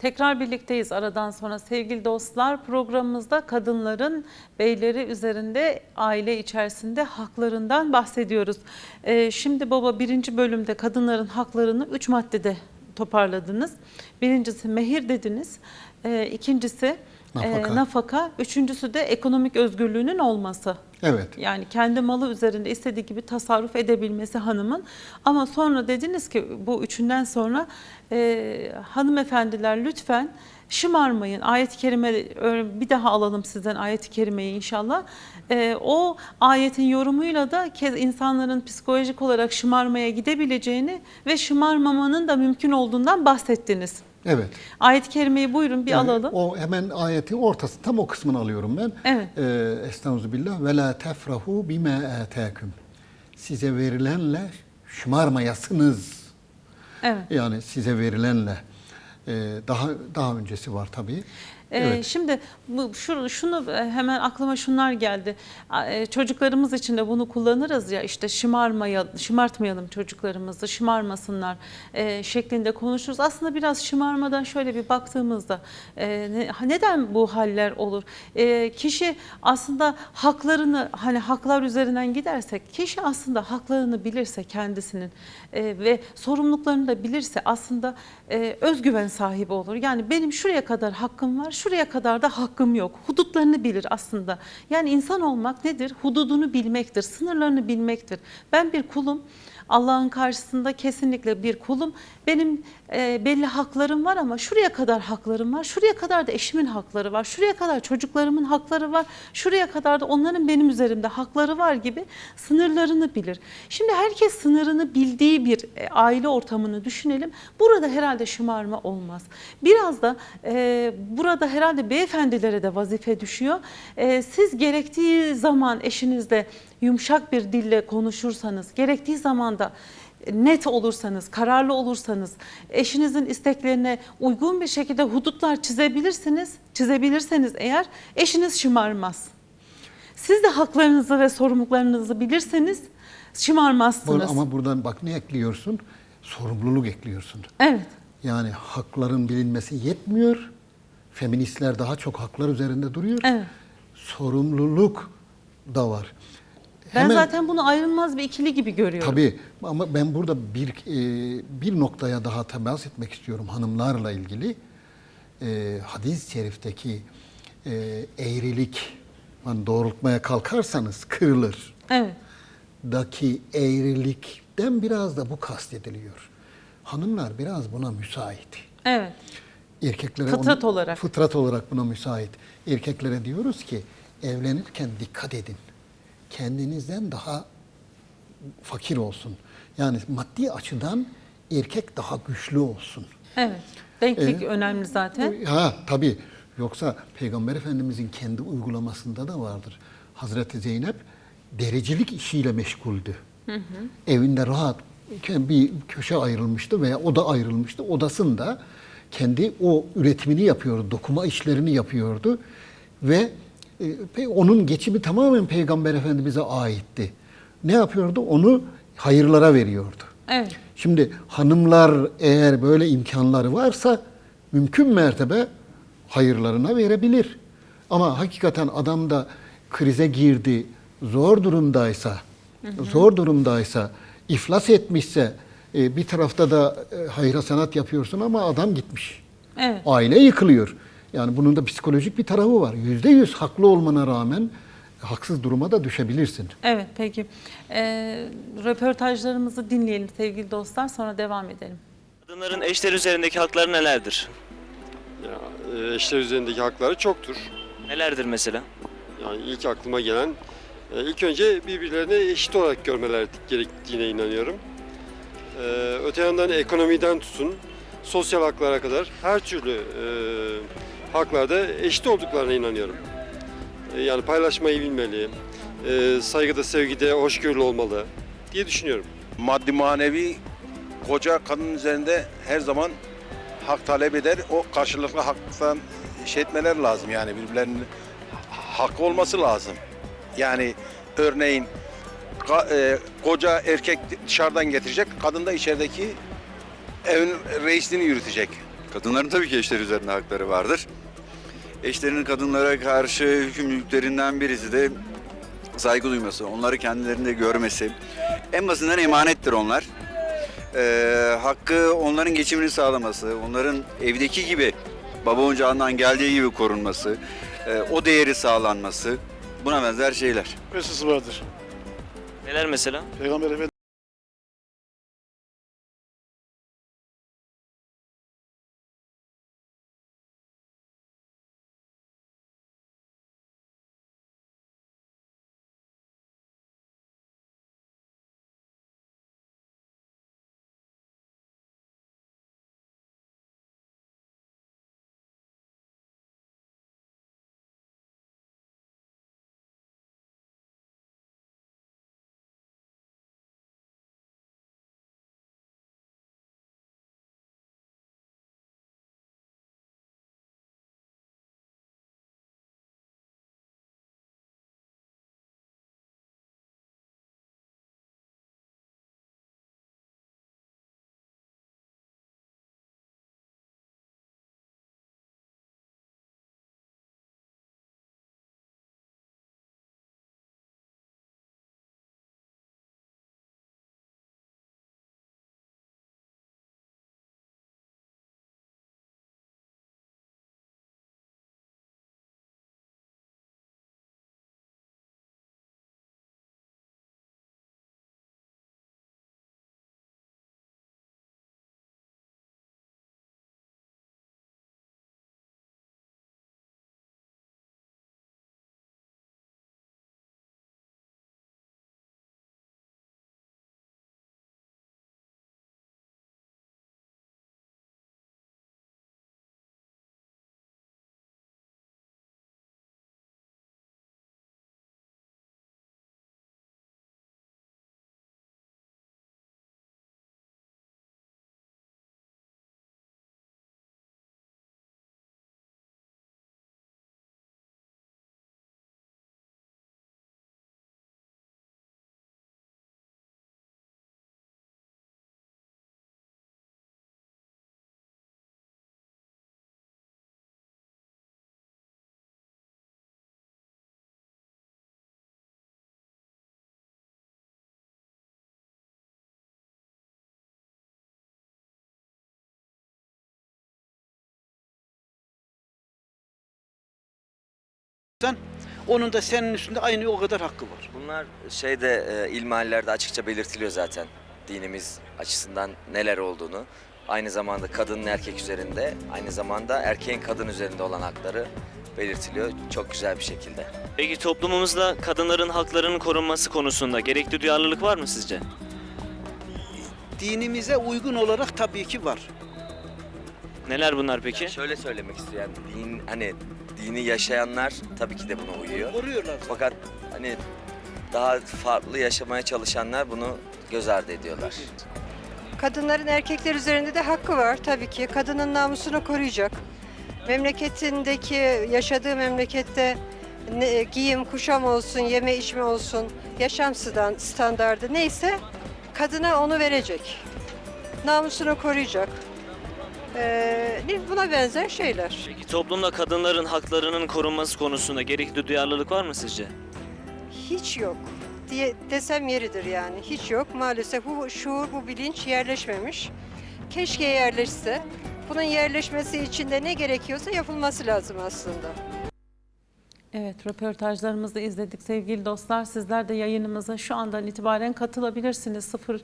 Tekrar birlikteyiz aradan sonra sevgili dostlar. Programımızda kadınların beyleri üzerinde aile içerisinde haklarından bahsediyoruz. Ee, şimdi baba birinci bölümde kadınların haklarını üç maddede toparladınız. Birincisi mehir dediniz. Ee, ikincisi Nafaka. e, nafaka. Üçüncüsü de ekonomik özgürlüğünün olması. Evet. Yani kendi malı üzerinde istediği gibi tasarruf edebilmesi hanımın. Ama sonra dediniz ki bu üçünden sonra e, hanımefendiler lütfen şımarmayın. Ayet-i kerime bir daha alalım sizden ayet-i kerimeyi inşallah. E, o ayetin yorumuyla da kez insanların psikolojik olarak şımarmaya gidebileceğini ve şımarmamanın da mümkün olduğundan bahsettiniz. Evet. Ayet-i kerimeyi buyurun bir Yani alalım. O hemen ayetin ortası tam o kısmını alıyorum ben. Evet. Ee, Estağfirullah ve la tefrahu bima atakum. Size verilenle şımarmayasınız. Evet. Yani size verilenle. Ee, daha daha öncesi var tabii. Ee, Evet. Şimdi bu, şu, şunu e, hemen aklıma şunlar geldi. E, Çocuklarımız için de bunu kullanırız ya işte şımarmaya, şımartmayalım çocuklarımızı, şımarmasınlar e, şeklinde konuşuruz. Aslında biraz şımarmadan şöyle bir baktığımızda ne- neden bu haller olur? Kişi aslında haklarını hani haklar üzerinden gidersek kişi aslında haklarını bilirse kendisinin ve sorumluluklarını da bilirse aslında özgüven sahibi olur. Yani benim şuraya kadar hakkım var, şuraya kadar da hakkım yok. Hudutlarını bilir aslında. Yani insan olmak nedir? Hududunu bilmektir, sınırlarını bilmektir. Ben bir kulum. Allah'ın karşısında kesinlikle bir kulum. Benim e, belli haklarım var ama şuraya kadar haklarım var. Şuraya kadar da eşimin hakları var. Şuraya kadar çocuklarımın hakları var. Şuraya kadar da onların benim üzerimde hakları var gibi sınırlarını bilir. Şimdi herkes sınırını bildiği bir e, aile ortamını düşünelim. Burada herhalde şımarma olmaz. Biraz da e, burada herhalde beyefendilere de vazife düşüyor. E, siz gerektiği zaman eşinizle yumuşak bir dille konuşursanız, gerektiği zaman da net olursanız, kararlı olursanız, eşinizin isteklerine uygun bir şekilde hudutlar çizebilirsiniz, çizebilirseniz eğer eşiniz şımarmaz. Siz de haklarınızı ve sorumluluklarınızı bilirseniz şımarmazsınız. Ama buradan bak ne ekliyorsun? Sorumluluk ekliyorsun. Evet. Yani hakların bilinmesi yetmiyor. Feministler daha çok haklar üzerinde duruyor. Evet. Sorumluluk da var. Ben Hemen- zaten bunu ayrılmaz bir ikili gibi görüyorum. Tabii ama ben burada bir e, bir noktaya daha temas etmek istiyorum hanımlarla ilgili. E, hadis-i şerifteki e, eğrilik, hani doğrultmaya kalkarsanız kırılır. Evet. Daki eğrilikten biraz da bu kastediliyor. Hanımlar biraz buna müsait. Evet. Erkeklere Fıtrat olarak. Fıtrat olarak buna müsait. Erkeklere diyoruz ki evlenirken dikkat edin. Kendinizden daha fakir olsun. Yani maddi açıdan erkek daha güçlü olsun. Evet. Denklik Ee, önemli zaten. Ha tabii. Yoksa Peygamber Efendimizin kendi uygulamasında da vardır. Hazreti Zeynep dericilik işiyle meşguldü. Evinde rahat bir köşe ayrılmıştı veya oda ayrılmıştı. Odasında kendi o üretimini yapıyordu, dokuma işlerini yapıyordu ve onun geçimi tamamen Peygamber Efendimiz'e aitti. Ne yapıyordu? Onu hayırlara veriyordu. Evet. Şimdi hanımlar eğer böyle imkanları varsa mümkün mertebe hayırlarına verebilir. Ama hakikaten adam da krize girdi, zor durumdaysa, zor durumdaysa, iflas etmişse e, bir tarafta da e, hayra sanat yapıyorsun ama adam gitmiş. Evet. Aile yıkılıyor. Yani bunun da psikolojik bir tarafı var. Yüzde yüz haklı olmana rağmen haksız duruma da düşebilirsin. Evet peki. Ee, röportajlarımızı dinleyelim sevgili dostlar sonra devam edelim. Kadınların eşleri üzerindeki hakları nelerdir? Ya, e, eşler üzerindeki hakları çoktur. Nelerdir mesela? Yani ilk aklıma gelen, e, ilk önce birbirlerini eşit olarak görmeleri gerektiğine inanıyorum. E, Öte yandan ekonomiden tutun, sosyal haklara kadar her türlü e, haklarda eşit olduklarına inanıyorum. E, Yani paylaşmayı bilmeli, e, saygıda, sevgide, hoşgörülü olmalı diye düşünüyorum. maddi manevi koca kadın üzerinde her zaman hak talep eder. O karşılıklı haktan şey etmeler lazım yani birbirlerinin hakkı olması lazım. Yani örneğin e, koca erkek dışarıdan getirecek, kadın da içerideki evin reisliğini yürütecek. Kadınların tabii ki eşleri üzerinde hakları vardır. Eşlerinin kadınlara karşı hükümlülüklerinden birisi de saygı duyması, onları kendilerinde görmesi. En basitinden emanettir onlar. Ee, hakkı onların geçimini sağlaması, onların evdeki gibi baba ocağından geldiği gibi korunması, e, o değeri sağlanması, buna benzer şeyler. Mesajı vardır. Neler mesela? Peygamber Efendimiz Onun da senin üstünde aynı o kadar hakkı var. Bunlar şeyde e, ilmihallerde açıkça belirtiliyor zaten. Dinimiz açısından neler olduğunu. Aynı zamanda kadının erkek üzerinde, aynı zamanda erkeğin kadın üzerinde olan hakları belirtiliyor çok güzel bir şekilde. Peki toplumumuzda kadınların haklarının korunması konusunda gerekli duyarlılık var mı sizce? Dinimize uygun olarak tabii ki var. Neler bunlar peki? Şöyle söylemek isteyen din hani dini yaşayanlar tabii ki de buna uyuyor. Koruyorlar. Fakat hani daha farklı yaşamaya çalışanlar bunu göz ardı ediyorlar. Kadınların erkekler üzerinde de hakkı var tabii ki. Kadının namusunu koruyacak. Memleketindeki, yaşadığı memlekette ne- giyim, kuşam olsun, yeme içme olsun, yaşam stan- standardı neyse kadına onu verecek. Namusunu koruyacak. Ee, buna benzer şeyler. Peki toplumda kadınların haklarının korunması konusunda gerekli duyarlılık var mı sizce? Hiç yok diye desem yeridir yani. Hiç yok. Maalesef bu şuur, bu bilinç yerleşmemiş. Keşke yerleşse. Bunun yerleşmesi için de ne gerekiyorsa yapılması lazım aslında. Evet, röportajlarımızı izledik sevgili dostlar. Sizler de yayınımıza şu andan itibaren katılabilirsiniz. 0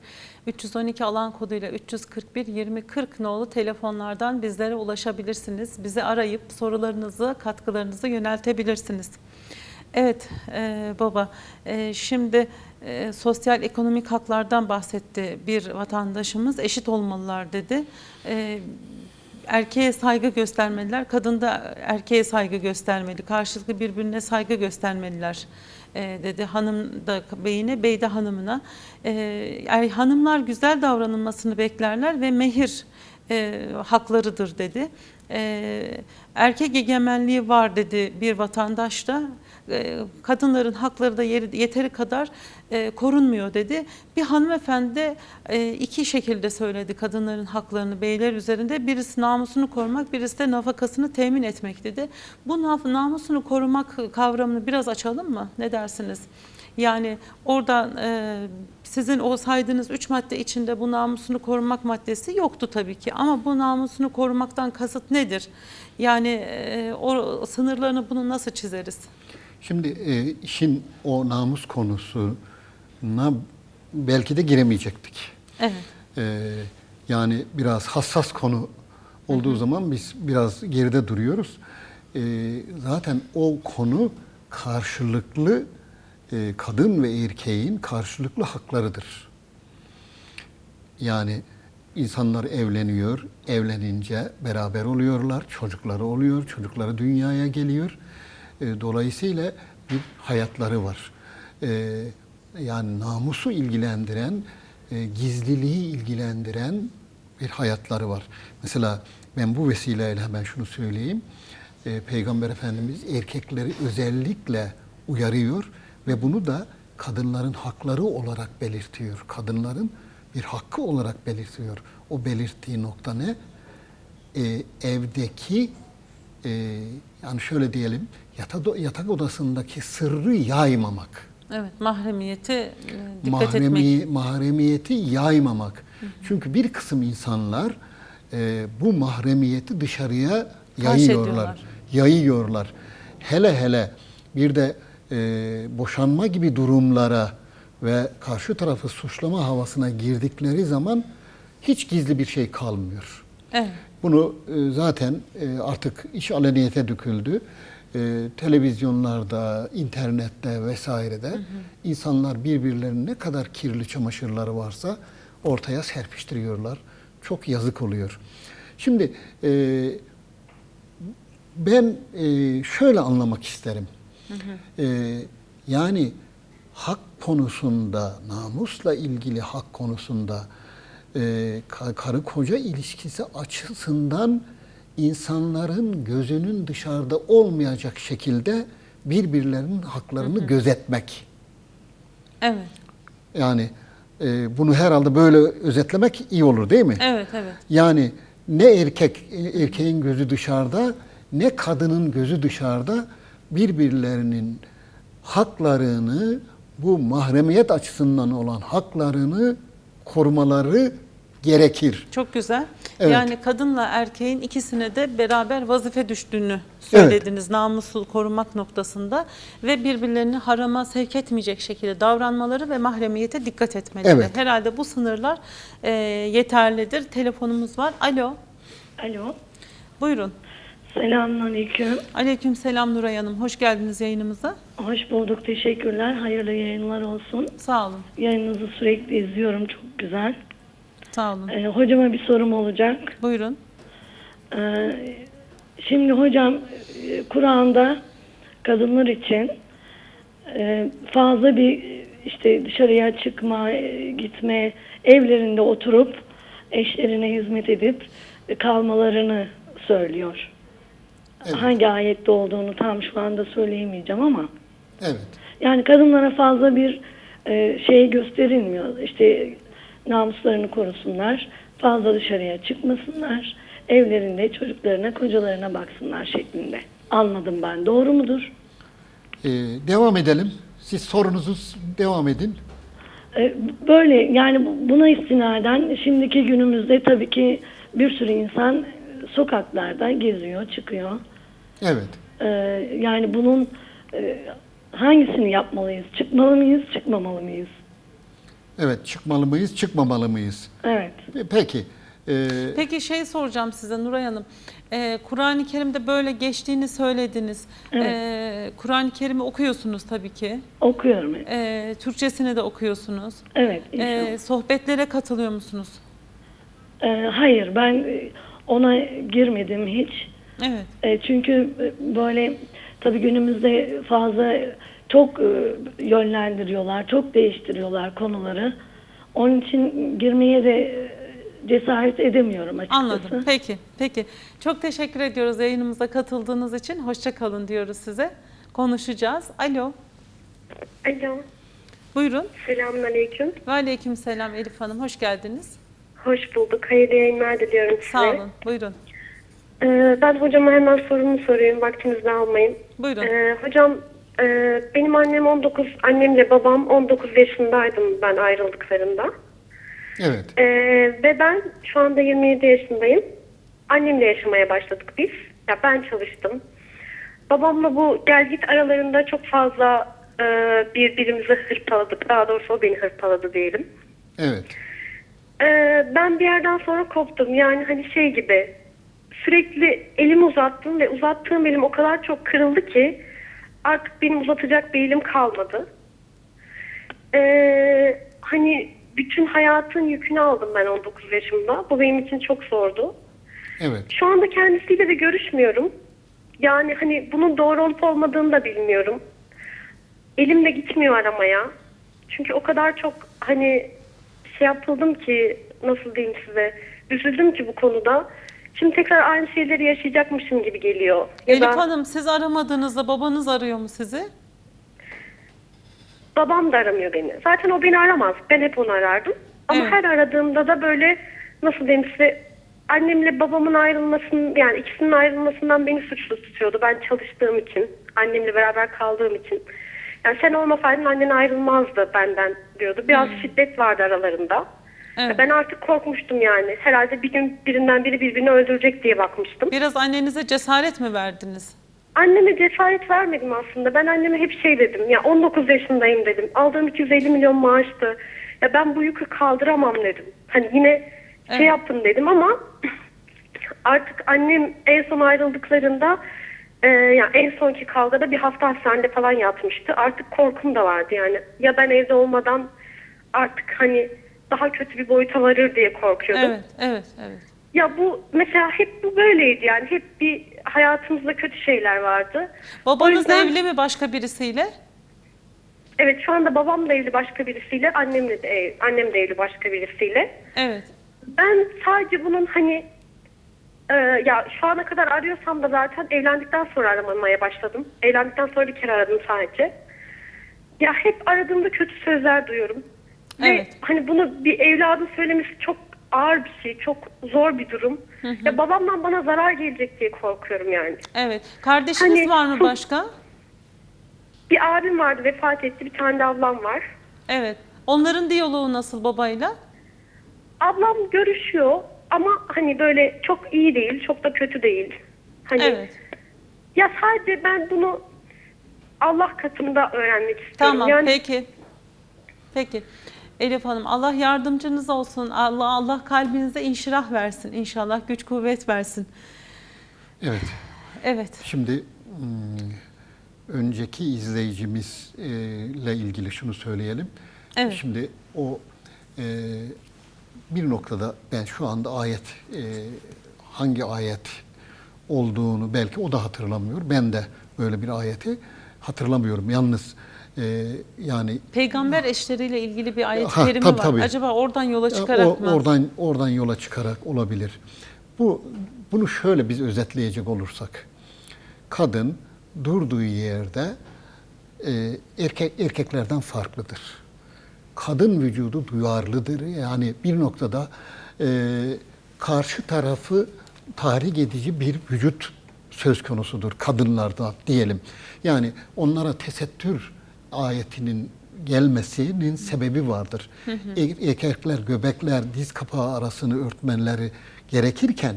312 alan koduyla 341 20 40 nolu telefonlardan bizlere ulaşabilirsiniz. Bizi arayıp sorularınızı, katkılarınızı yöneltebilirsiniz. Evet e, baba, e, şimdi e, sosyal ekonomik haklardan bahsetti bir vatandaşımız. Eşit olmalılar dedi. E, erkeğe saygı göstermeliler, kadın da erkeğe saygı göstermeli, karşılıklı birbirine saygı göstermeliler e, dedi hanım da beyine, bey de hanımına. E, er, hanımlar güzel davranılmasını beklerler ve mehir e, haklarıdır dedi. e, erkek egemenliği var dedi bir vatandaş da. E, kadınların hakları da yeri, yeteri kadar e, korunmuyor dedi. Bir hanımefendi de e, iki şekilde söyledi kadınların haklarını beyler üzerinde. Birisi namusunu korumak, birisi de nafakasını temin etmek dedi. Bu namusunu korumak kavramını biraz açalım mı? Ne dersiniz? Yani orada e, sizin o saydığınız üç madde içinde bu namusunu korumak maddesi yoktu tabii ki. Ama bu namusunu korumaktan kasıt nedir? Yani e, o sınırlarını bunu nasıl çizeriz? Şimdi e, işin o namus konusuna belki de giremeyecektik. Evet. E, yani biraz hassas konu olduğu zaman biz biraz geride duruyoruz. E, zaten o konu karşılıklı e, kadın ve erkeğin karşılıklı haklarıdır. Yani insanlar evleniyor, evlenince beraber oluyorlar, çocukları oluyor, çocukları dünyaya geliyor. E, dolayısıyla bir hayatları var. E, yani namusu ilgilendiren, e, gizliliği ilgilendiren bir hayatları var. Mesela ben bu vesileyle hemen şunu söyleyeyim. E, Peygamber Efendimiz erkekleri özellikle uyarıyor ve bunu da kadınların hakları olarak belirtiyor. Kadınların bir hakkı olarak belirtiyor. O belirttiği nokta ne? Ee, evdeki e, yani şöyle diyelim yatak, yatak odasındaki sırrı yaymamak. Evet, mahremiyeti e, dikkat etmek. Mahremi, mahremiyeti yaymamak. Çünkü bir kısım insanlar e, bu mahremiyeti dışarıya yayıyorlar. Yayıyorlar. Hele hele bir de e, boşanma gibi durumlara ve karşı tarafı suçlama havasına girdikleri zaman hiç gizli bir şey kalmıyor. Evet. Bunu e, zaten e, artık iş aleniyete döküldü. E, televizyonlarda, internette vesairede insanlar birbirlerinin ne kadar kirli çamaşırları varsa ortaya serpiştiriyorlar. Çok yazık oluyor. Şimdi e, ben e, şöyle anlamak isterim. E, yani hak konusunda, namusla ilgili hak konusunda e, ka- karı koca ilişkisi açısından insanların gözünün dışarıda olmayacak şekilde birbirlerinin haklarını gözetmek. Evet. Yani e, bunu herhalde böyle özetlemek iyi olur değil mi? Evet, evet. Yani ne erkek erkeğin gözü dışarıda ne kadının gözü dışarıda birbirlerinin haklarını bu mahremiyet açısından olan haklarını korumaları gerekir. Çok güzel. Evet. Yani kadınla erkeğin ikisine de beraber vazife düştüğünü söylediniz namusu korumak noktasında ve birbirlerini harama sevk etmeyecek şekilde davranmaları ve mahremiyete dikkat etmeleri. Evet. Herhalde bu sınırlar e, yeterlidir. Telefonumuz var. Alo. Alo. Buyurun. Selamünaleyküm. Aleyküm selam Nuray Hanım. Hoş geldiniz yayınımıza. Hoş bulduk. Teşekkürler. Hayırlı yayınlar olsun. Sağ olun. Yayınınızı sürekli izliyorum. Çok güzel. Sağ olun. Ee, hocama bir sorum olacak. Buyurun. Ee, şimdi hocam e, Kur'an'da kadınlar için e, fazla bir işte dışarıya çıkma, e, gitme, evlerinde oturup eşlerine hizmet edip kalmalarını söylüyor. Evet. Hangi ayette olduğunu tam şu anda söyleyemeyeceğim ama Evet. yani kadınlara fazla bir e, şey gösterilmiyor. İşte namuslarını korusunlar, fazla dışarıya çıkmasınlar, evlerinde çocuklarına, kocalarına baksınlar şeklinde. Anladım ben. Doğru mudur? Ee, devam edelim. Siz sorunuzu devam edin. E, Böyle yani bu- buna istinaden şimdiki günümüzde tabii ki bir sürü insan sokaklarda geziyor, çıkıyor. Evet. E, Yani bunun e, hangisini yapmalıyız? Çıkmalı mıyız, çıkmamalı mıyız? Evet. Çıkmalı mıyız, çıkmamalı mıyız? Evet. E, Peki. Ee, Peki şey soracağım size Nuray Hanım. Ee, Kur'an-ı Kerim'de böyle geçtiğini söylediniz. Evet. Ee, Kur'an-ı Kerim'i okuyorsunuz tabii ki. Okuyorum. Ee, Türkçesini de okuyorsunuz. Evet. inşallah. Ee, sohbetlere katılıyor musunuz? E, hayır ben e, ona girmedim hiç. Evet. E, çünkü e, böyle tabii günümüzde fazla çok e, yönlendiriyorlar, çok değiştiriyorlar konuları. Onun için girmeye de e, cesaret edemiyorum açıkçası. Anladım. Peki, peki. Çok teşekkür ediyoruz yayınımıza katıldığınız için. Hoşça kalın diyoruz size. Konuşacağız. Alo, Alo, buyurun. selamünaleyküm. Aleyküm selam Elif Hanım. Hoş geldiniz. Hoş bulduk. Hayırlı yayınlar diliyorum size. Sağ olun. Buyurun. Ee, ben hocama hemen sorumu sorayım, vaktinizi almayın. Buyurun. Ee, hocam, e, benim annem 19, annemle babam 19 yaşındaydım ben ayrıldıklarında. Evet. Ee, ve ben şu anda 27 yaşındayım. Annemle yaşamaya başladık biz. Ya ben çalıştım. Babamla bu gel git aralarında çok fazla e, birbirimizi hırpaladık. Daha doğrusu o beni hırpaladı diyelim. Evet. Ee, ben bir yerden sonra koptum. Yani hani şey gibi sürekli elimi uzattım ve uzattığım elim o kadar çok kırıldı ki artık benim uzatacak bir elim kalmadı. Ee, hani bütün hayatın yükünü aldım ben 19 yaşımda. Bu benim için çok zordu. Evet. Şu anda kendisiyle de görüşmüyorum. Yani hani bunun doğru olup olmadığını da bilmiyorum. Elim de gitmiyor aramaya. Çünkü o kadar çok hani şey yapıldım ki nasıl diyeyim size üzüldüm ki bu konuda. Şimdi tekrar aynı şeyleri yaşayacakmışım gibi geliyor. Ya Elif da Hanım siz aramadığınızda babanız arıyor mu sizi? babam da aramıyor beni. Zaten o beni aramaz. Ben hep onu arardım. Ama Evet. her aradığımda da böyle nasıl diyeyim size annemle babamın ayrılmasının yani ikisinin ayrılmasından beni suçlu tutuyordu. Ben çalıştığım için, annemle beraber kaldığım için. Yani sen olmasaydın annen ayrılmazdı benden diyordu. Biraz şiddet vardı aralarında. Evet. Ben artık korkmuştum yani. Herhalde bir gün birinden biri birbirini öldürecek diye bakmıştım. Biraz annenize cesaret mi verdiniz? Anneme cesaret vermedim aslında. Ben anneme hep şey dedim. Ya 19 yaşındayım dedim. Aldığım 250 milyon maaştı. Ya ben bu yükü kaldıramam dedim. Hani yine şey Evet. yapın dedim ama artık annem en son ayrıldıklarında e, ya en sonki kavgada bir hafta hastanede falan yatmıştı. Artık korkum da vardı yani. Ya ben evde olmadan artık hani daha kötü bir boyuta varır diye korkuyordum. Evet, evet, evet. Ya bu mesela hep bu böyleydi yani. Hep bir hayatımızda kötü şeyler vardı. O Babanız yüzden- evli mi başka birisiyle? Evet şu anda babam da evli başka birisiyle, annemle de ev, annem de evli başka birisiyle. Evet. Ben sadece bunun hani e, ya şu ana kadar arıyorsam da zaten evlendikten sonra aramamaya başladım. Evlendikten sonra bir kere aradım sadece. Ya hep aradığımda kötü sözler duyuyorum. Ve Evet. hani bunu bir evladın söylemesi çok ağır bir şey, çok zor bir durum. Ya babamdan bana zarar gelecek diye korkuyorum yani. Evet. Kardeşiniz Hani- var mı başka? Bir abim vardı vefat etti, bir tane de ablam var. Evet. Onların diyaloğu nasıl babayla? Ablam görüşüyor ama hani böyle çok iyi değil, çok da kötü değil. Hani Evet. ya sadece ben bunu Allah katında öğrenmek istiyorum. Tamam. yani Peki. Peki. Elif Hanım Allah yardımcınız olsun. Allah Allah kalbinize inşirah versin inşallah. Güç kuvvet versin. Evet. Evet. Şimdi hmm, önceki izleyicimizle ilgili şunu söyleyelim. Evet. Şimdi o e, bir noktada ben şu anda ayet e, hangi ayet olduğunu belki o da hatırlamıyor. Ben de böyle bir ayeti hatırlamıyorum. Yalnız e, yani Peygamber eşleriyle ilgili bir ayet-i kerime tabii, var. tabii. Acaba oradan yola Ya, çıkarak o- mı? Oradan oradan yola çıkarak olabilir. Bu bunu şöyle biz özetleyecek olursak. Kadın durduğu yerde e, erkek erkeklerden farklıdır. Kadın vücudu duyarlıdır. Yani bir noktada e, karşı tarafı tahrik edici bir vücut söz konusudur kadınlarda diyelim. Yani onlara tesettür ayetinin gelmesinin sebebi vardır. Er- Erkekler göbekler diz kapağı arasını örtmenleri gerekirken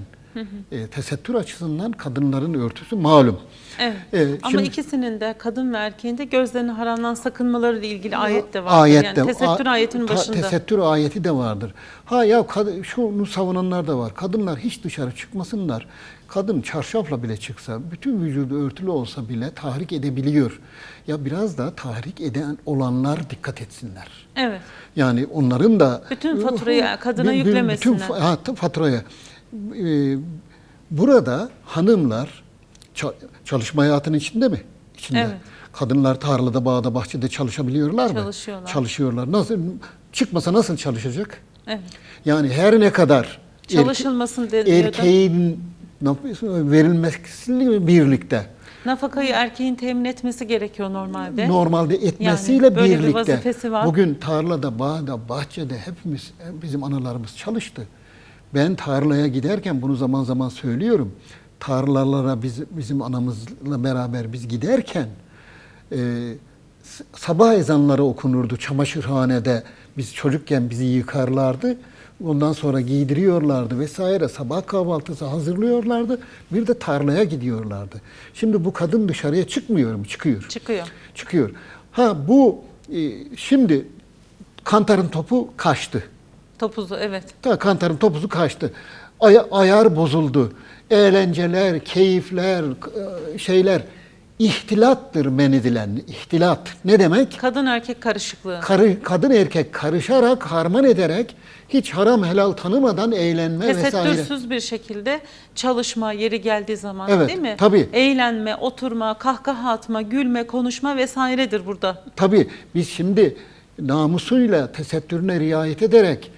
e, tesettür açısından kadınların örtüsü malum. Evet. E, Ama şimdi- ikisinin de kadın ve erkeğin de gözlerini haramdan sakınmaları ile ilgili ayet de var. Ayet yani tesettür a- ayetin ta- başında. tesettür ayeti de vardır. Ha ya kad- şunu savunanlar da var. Kadınlar hiç dışarı çıkmasınlar. Kadın çarşafla bile çıksa, bütün vücudu örtülü olsa bile tahrik edebiliyor. Ya biraz da tahrik eden olanlar dikkat etsinler. Evet. Yani onların da Bütün faturayı kadına yüklemesinler. Bütün fa- ha, t- Ee, burada hanımlar ça- çalışma hayatının içinde mi? İçinde. Evet. Kadınlar tarlada, bağda, bahçede çalışabiliyorlar mı? Çalışıyorlar. Çalışıyorlar. Nasıl çıkmasa nasıl çalışacak? Evet. Yani her ne kadar erke- Çalışılmasın deniyordu. erkeğin verilmesiyle birlikte Nafakayı erkeğin temin etmesi gerekiyor normalde. normalde etmesiyle Yani böyle bir birlikte vazifesi var. bugün tarlada, bağda, bahçede hepimiz bizim analarımız çalıştı. Ben tarlaya giderken bunu zaman zaman söylüyorum. Tarlalara biz, bizim anamızla beraber biz giderken e, sabah ezanları okunurdu çamaşırhanede. Biz çocukken bizi yıkarlardı. Ondan sonra giydiriyorlardı vesaire. Sabah kahvaltısı hazırlıyorlardı. Bir de tarlaya gidiyorlardı. Şimdi bu kadın dışarıya çıkmıyor mu? Çıkıyor. Çıkıyor. Çıkıyor. Ha bu e, şimdi Kantar'ın topu kaçtı. Topuzu evet. Ta Kantar'ın topuzu kaçtı. Ay- ayar bozuldu. Eğlenceler, keyifler, k- şeyler ihtilattır men edilen. İhtilat ne demek? Kadın erkek karışıklığı. Karı, kadın erkek karışarak, harman ederek hiç haram helal tanımadan eğlenme vesaire. Tesettürsüz bir şekilde çalışma yeri geldiği zaman Evet, değil mi? tabii. Eğlenme, oturma, kahkaha atma, gülme, konuşma vesairedir burada. Tabii biz şimdi namusuyla, tesettürüne riayet ederek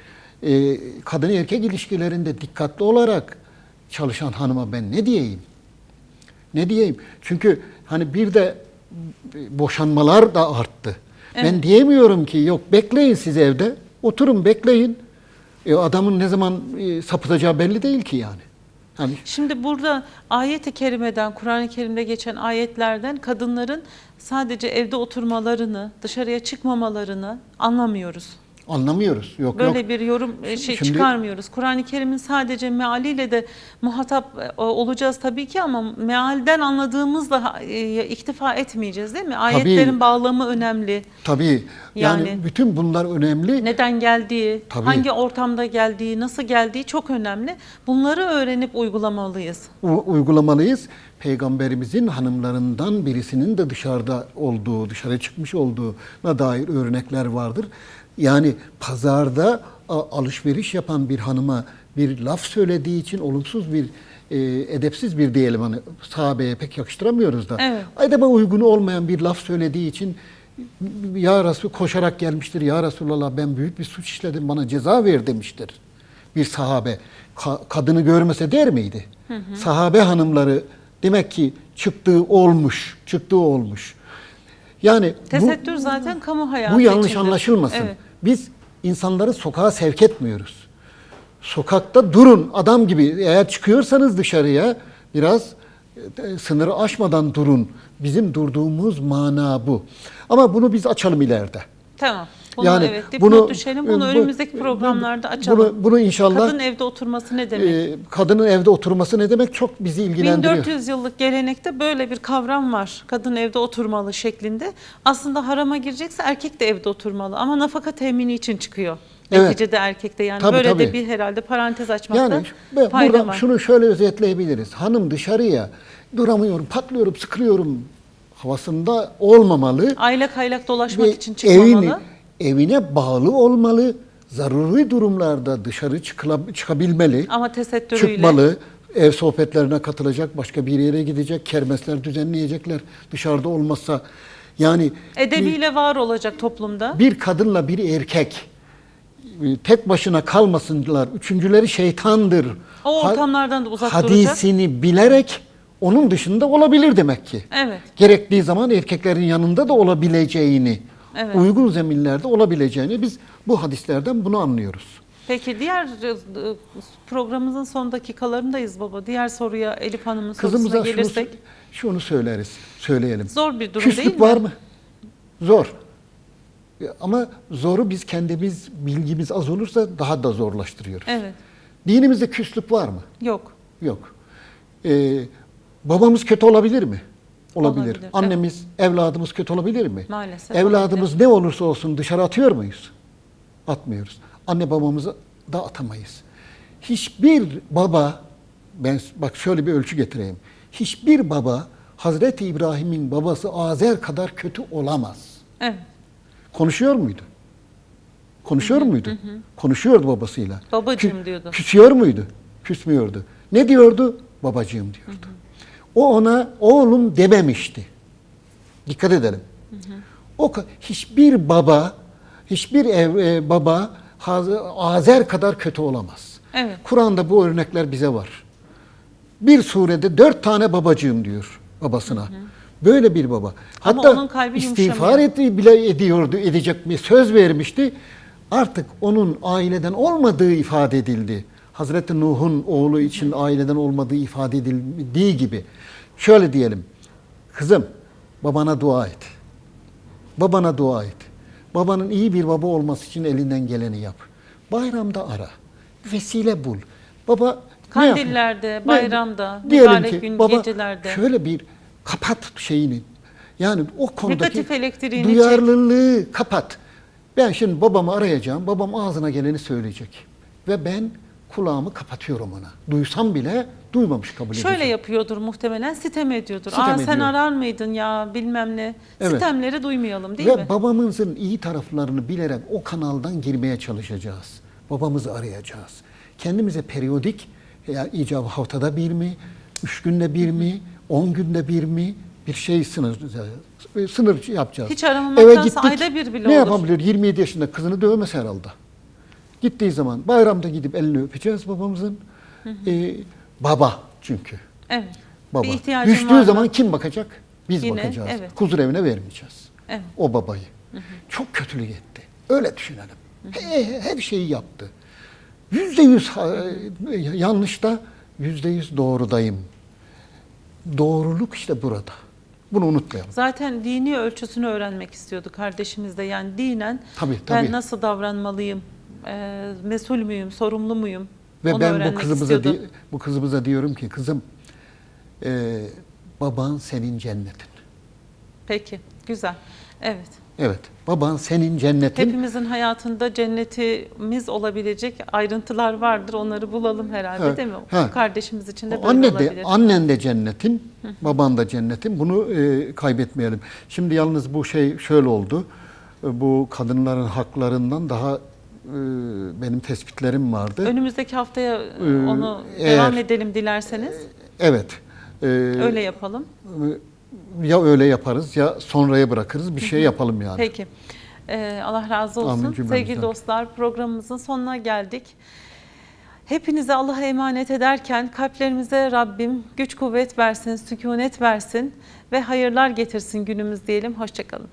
e, kadın erkek ilişkilerinde dikkatli olarak çalışan hanıma ben ne diyeyim? Ne diyeyim? Çünkü hani bir de boşanmalar da arttı. Ben Evet. diyemiyorum ki yok bekleyin siz evde. Oturun bekleyin. E, adamın ne zaman e, sapıtacağı belli değil ki yani. Hani Şimdi burada ayet-i kerimeden, Kur'an-ı Kerim'de geçen ayetlerden kadınların sadece evde oturmalarını, dışarıya çıkmamalarını anlamıyoruz. Anlamıyoruz. Yok Böyle yok. bir yorum e, şey Şimdi- çıkarmıyoruz. Kur'an-ı Kerim'in sadece mealiyle de muhatap e, olacağız tabii ki ama mealden anladığımızla e, iktifa etmeyeceğiz değil mi? Ayetlerin bağlamı önemli. Tabii. Yani, Yani- bütün bunlar önemli. Neden geldiği, Tabii. hangi ortamda geldiği, nasıl geldiği çok önemli. Bunları öğrenip uygulamalıyız. u- uygulamalıyız. Peygamberimizin hanımlarından birisinin de dışarıda olduğu, dışarı çıkmış olduğuna dair örnekler vardır. Yani pazarda alışveriş yapan bir hanıma bir laf söylediği için olumsuz bir e, edepsiz bir diyelim hani sahabeye pek yakıştıramıyoruz da. Evet. Edebe uygun olmayan bir laf söylediği için ya Resul koşarak gelmiştir. Ya Resulallah ben büyük bir suç işledim bana ceza ver demiştir. Bir sahabe. Ka- kadını görmese der miydi? Sahabe hanımları demek ki çıktığı olmuş. Çıktığı olmuş. Yani bu, Tesettür zaten kamu hayatı bu yanlış içindir. anlaşılmasın. Evet. Biz insanları sokağa sevk etmiyoruz. Sokakta durun adam gibi. Eğer çıkıyorsanız dışarıya biraz e, sınırı aşmadan durun. Bizim durduğumuz mana bu. Ama bunu biz açalım ileride. Tamam. Bunu evet dipnot düşelim. Bunu e, bu- önümüzdeki programlarda açalım. Bunu, bunu inşallah Kadın evde oturması ne demek? e, kadının evde oturması ne demek çok bizi ilgilendiriyor. 1400 yıllık gelenekte böyle bir kavram var. Kadın evde oturmalı şeklinde. Aslında harama girecekse erkek de evde oturmalı ama nafaka temini için çıkıyor. Evet. Neticede erkekte yani Tabii, böyle tabii. de bir herhalde parantez açmakta Yani fayda burada var. şunu şöyle özetleyebiliriz. Hanım dışarıya duramıyorum, patlıyorum, sıkılıyorum havasında olmamalı. Aylak aylak dolaşmak Ve için çıkmamalı. evini, evine bağlı olmalı. Zaruri durumlarda dışarı çıkabilmeli. Ama tesettürüyle. Çıkmalı. Ev sohbetlerine katılacak, başka bir yere gidecek, kermesler düzenleyecekler dışarıda olmazsa. Yani Edebiyle var olacak toplumda. bir kadınla bir erkek e, tek başına kalmasınlar. Üçüncüleri şeytandır. O ortamlardan da uzak duracak. Hadisini bilerek onun dışında olabilir demek ki. Evet. Gerektiği zaman erkeklerin yanında da olabileceğini, Evet. uygun zeminlerde olabileceğini biz bu hadislerden bunu anlıyoruz. Peki diğer e, programımızın son dakikalarındayız baba. Diğer soruya Elif Hanım'ın sorusuna Kızımıza şunu, gelirsek. şunu söyleriz, söyleyelim. Zor bir durum Küslük değil mi? var mı? Zor. Ama zoru biz kendimiz, bilgimiz az olursa daha da zorlaştırıyoruz. Evet. Dinimizde küslük var mı? Yok. Yok. Ee, babamız kötü olabilir mi? Olabilir. Olabilir, Annemiz, evladımız kötü olabilir mi? Maalesef Evladımız ne olursa olsun dışarı atıyor muyuz? Atmıyoruz. Anne babamızı da atamayız. Hiçbir baba, ben bak şöyle bir ölçü getireyim. Hiçbir baba Hazreti İbrahim'in babası Azer kadar kötü olamaz. Evet. Konuşuyor muydu? Konuşuyor muydu? Konuşuyordu babasıyla. Babacığım Kü- diyordu. Küsüyor muydu? Küsmüyordu. Ne diyordu? Babacığım diyordu. O ona oğlum dememişti. Dikkat edelim. O hiçbir baba, hiçbir ev, e, baba Azer kadar kötü olamaz. Evet. Kur'an'da bu örnekler bize var. Bir surede dört tane babacığım diyor babasına. Böyle bir baba. Ama Hatta onun kalbi istiğfar etti bile ediyordu, edecek mi söz vermişti. Artık onun aileden olmadığı ifade edildi. Hazreti Nuh'un oğlu için aileden olmadığı ifade edildiği gibi. Şöyle diyelim. Kızım babana dua et. Babana dua et. Babanın iyi bir baba olması için elinden geleni yap. Bayramda ara. Vesile bul. Baba? Kandillerde, bayramda, Diyelim mübarek ki gün baba gecelerde. şöyle bir kapat şeyini. Yani o konudaki duyarlılığı kapat. Ben şimdi babamı arayacağım. Babam ağzına geleni söyleyecek. Ve ben kulağımı kapatıyorum ona. Duysam bile duymamış kabul edeceğim. Şöyle yapıyordur muhtemelen, sitem ediyordur. Sitem Aa sen ediyor. arar mıydın ya bilmem ne. Evet. Sitemleri duymayalım değil Ve mi? babamızın iyi taraflarını bilerek o kanaldan girmeye çalışacağız. Babamızı arayacağız. Kendimize periyodik, yani icabı haftada bir mi, üç günde bir mi, on günde bir mi bir şey sınır sınır yapacağız. Hiç aramamaktansa ayda bir bile ne olur. yapabilir? 27 yaşında kızını dövmez herhalde. Gittiği zaman bayramda gidip elini öpeceğiz babamızın. Ee, baba çünkü. Evet. Baba. Bir Düştüğü var mı? zaman kim bakacak? Biz Yine, bakacağız. evet. Huzur evine vermeyeceğiz. Evet. O babayı. Çok kötülük etti. Öyle düşünelim. He- Her şeyi yaptı. Yüzde yüz ha- yanlışta, yüzde yüz doğrudayım. Doğruluk işte burada. Bunu unutmayalım. Zaten dini ölçüsünü öğrenmek istiyordu kardeşimiz de. Yani dinen Tabii, tabii. ben nasıl davranmalıyım, e, mesul müyüm, sorumlu muyum? Ve Onu ben bu kızımıza di- bu kızımıza diyorum ki kızım e, baban senin cennetin. Peki, güzel. Evet. Evet. Baban senin cennetin. Hepimizin hayatında cennetimiz olabilecek ayrıntılar vardır. Onları bulalım herhalde Ha, değil mi? ha. Kardeşimiz için de böyle Anne olabilir. de, annen de cennetin, baban da cennetin. Bunu e, kaybetmeyelim. Şimdi yalnız bu şey şöyle oldu. E, Bu kadınların haklarından daha benim tespitlerim vardı. Önümüzdeki haftaya e, Ee, onu eğer- devam edelim dilerseniz. Evet. E, Öyle yapalım. Ya öyle yaparız ya sonraya bırakırız. Bir şey yapalım yani. Peki. Allah razı olsun. Amin. Sevgili dostlar programımızın sonuna geldik. Hepinize Allah'a emanet ederken kalplerimize Rabbim güç kuvvet versin, sükunet versin ve hayırlar getirsin günümüz diyelim. Hoşçakalın.